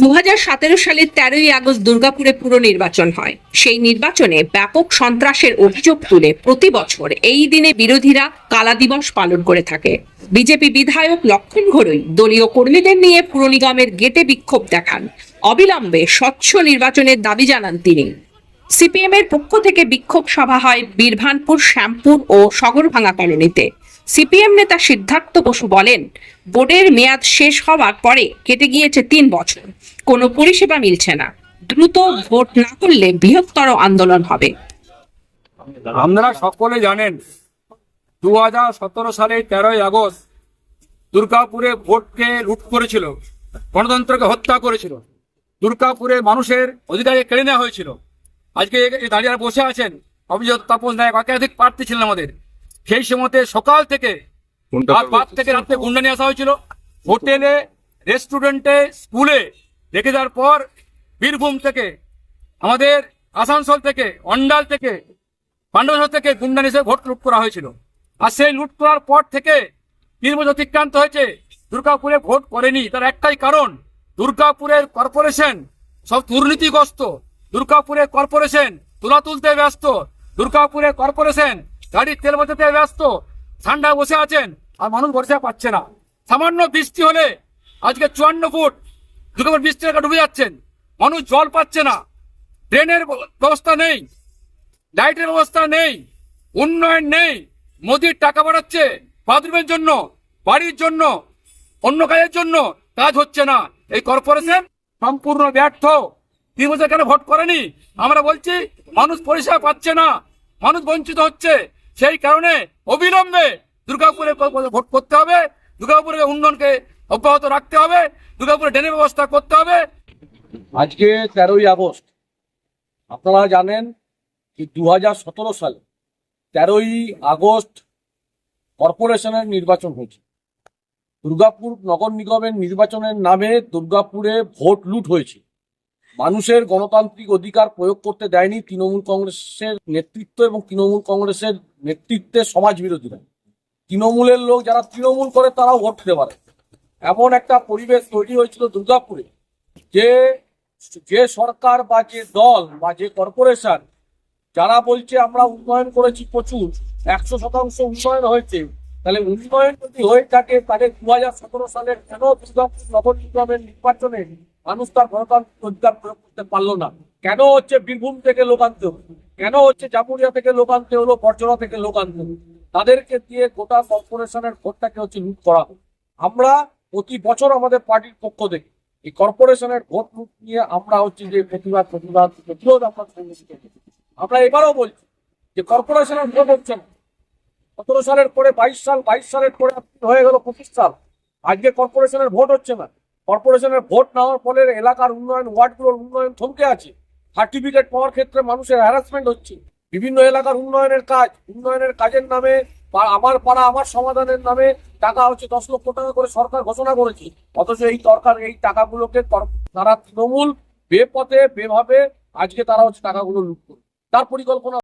দু সালের তেরোই আগস্ট দুর্গাপুরে পুর নির্বাচন হয়। সেই নির্বাচনে ব্যাপক সন্ত্রাসের অভিযোগ তুলে প্রতি বছর এই দিনে বিরোধীরা কালা দিবস পালন করে থাকে। বিজেপি বিধায়ক লক্ষণ ঘড়ই দলীয় কর্মীদের নিয়ে পুর নিগমের গেটে বিক্ষোভ দেখান। অবিলম্বে স্বচ্ছ নির্বাচনের দাবি জানান তিনি। সিপিএম এর পক্ষ থেকে বিক্ষোভ সভা হয় বীরভানপুর, শ্যামপুর ও সগরভাঙ্গা কলোনিতে। সিপিএম নেতা সিদ্ধার্থ বসু বলেন, বোর্ডের মেয়াদ শেষ হওয়ার পরে কেটে গিয়েছে তিন বছর। কোনো পরিষেবা মিলছে না। দ্রুত ভোট না করলে বৃহত্তর আন্দোলন হবে। আপনারা সকলে জানেন দু হাজার সতেরো সালে তেরোই আগস্ট দুর্গাপুরে ভোটকে লুট করেছিল, গণতন্ত্রকে হত্যা করেছিল। দুর্গাপুরে মানুষের অধিকারকে কেড়ে নেওয়া হয়েছিল। আজকে দাঁড়িয়ে বসে আছেন অভিজিৎ তাপস নায়ক, একাধিক প্রার্থী ছিলেন আমাদের। সেই সময়তে সকাল থেকে রাত থেকে রাত্রে গুন্ডা নিয়ে আসা হয়েছিল। হোটেলে রেস্টুরেন্টে স্কুলে রেখে দেওয়ার পর বীরভূম থেকে আমাদের আসানসোল থেকে অন্ডাল থেকে পাণ্ডবসর থেকে গুন্ডা নিয়ে ভোট লুট করা হয়েছিল। আর সেই লুট করার পর থেকে তিন বছর অতিক্রান্ত হয়েছে। দুর্গাপুরে ভোট করেনি। তার একটাই কারণ দুর্গাপুরের কর্পোরেশন সব দুর্নীতিগ্রস্ত। দুর্গাপুরের কর্পোরেশন তুলা তুলতে ব্যস্ত। দুর্গাপুরের কর্পোরেশন গাড়ির তেল বোঝাতে ব্যস্ত। ঠান্ডা বসে আছেন, আর মানুষ বসে পাচ্ছে না। সামান্য বৃষ্টি হলে আজকে চুয়ান্ন ফুট দুর্গাপুর বৃষ্টি এলাকা ডুবে যাচ্ছেন। মানুষ জল পাচ্ছে না। ড্রেনের ব্যবস্থা নেই, লাইটের ব্যবস্থা নেই, উন্নয়ন নেই। মোদির টাকা বাড়াচ্ছে বাথরুমের জন্য, বাড়ির জন্য, অন্য কাজের জন্য। কাজ হচ্ছে না। এই কর্পোরেশন সম্পূর্ণ ব্যর্থ। তিন বছর কেন ভোট করেনি? আমরা বলছি, মানুষ পরিষেবা পাচ্ছে না। মানুষ বঞ্চিত হচ্ছে। সেই কারণে অবিলম্বে দুর্গাপুরে ভোট করতে হবে। দুর্গাপুরের উন্নয়নকে অব্যাহত রাখতে হবে। দুর্গাপুরে ড্রেনের ব্যবস্থা করতে হবে। আজকে তেরোই আগস্ট। আপনারা জানেন যে দু হাজার সতেরো সালে তেরোই আগস্ট কর্পোরেশনের নির্বাচন হয়েছে। দুর্গাপুর নগর নিগমের নির্বাচনের নামে দুর্গাপুরে ভোট লুট হয়েছে। মানুষের গণতান্ত্রিক অধিকার প্রয়োগ করতে দেয়নি তৃণমূল কংগ্রেসের নেতৃত্ব এবং তৃণমূল কংগ্রেসের নেতৃত্বে সমাজ বিরোধীরা। তৃণমূলের লোক যারা তৃণমূল করে তারাও ভোট দিতে পারে। এমন একটা পরিবেশ তৈরি হয়েছিল দুর্গাপুরে, যে যে সরকার বা যে দল বা যে কর্পোরেশন, যারা বলছে আমরা উন্নয়ন করেছি প্রচুর, একশো শতাংশ উন্নয়ন হয়েছে, তাহলে উন্নয়ন যদি হয়ে থাকে, তাহলে দু হাজার সতেরো সালের কেন দুর্গাপুর নগর নির্বাচনে মানুষ তার গণতান্ত্রিক অধিকার প্রয়োগ করতে পারল না। কেন হচ্ছে বীরভূম থেকে লোক আনতে হলো? কেন হচ্ছে জামুরিয়া থেকে লোক আনতে হলো বর্জনা থেকে লোক আনতে হলো? তাদেরকে দিয়ে গোটা কর্পোরেশনের ভোটটাকে হচ্ছে লুট করা হলো। আমরা প্রতি বছর আমাদের পার্টির পক্ষ থেকে এই কর্পোরেশনের ভোট লুট নিয়ে আমরা হচ্ছে যে প্রতিবাদ প্রতিবাদ, প্রতিরোধ আমরা আমরা এবারও বলছি যে কর্পোরেশনের ভোট হচ্ছে না। সতেরো সালের পরে, বাইশ সাল, বাইশ সালের পরে হয়ে গেল পঁচিশ সাল। আজকে কর্পোরেশনের ভোট হচ্ছে না। কর্পোরেশনের ভোট নেওয়ার ফলে এলাকার উন্নয়ন, ওয়ার্ডগুলোর উন্নয়ন থমকে আছে। সার্টিফিকেট পাওয়ার ক্ষেত্রে মানুষের হ্যারাসমেন্ট হচ্ছে। বিভিন্ন এলাকার উন্নয়নের কাজ, উন্নয়নের কাজের নামে আমার পাড়া, আমার সমাধানের নামে টাকা হচ্ছে দশ লক্ষ টাকা করে সরকার ঘোষণা করেছে। অথচ এই সরকার এই টাকাগুলোকে তারা তৃণমূল, বেপথে, বেভাবে আজকে তারা হচ্ছে টাকাগুলো লুট করে তার পরিকল্পনা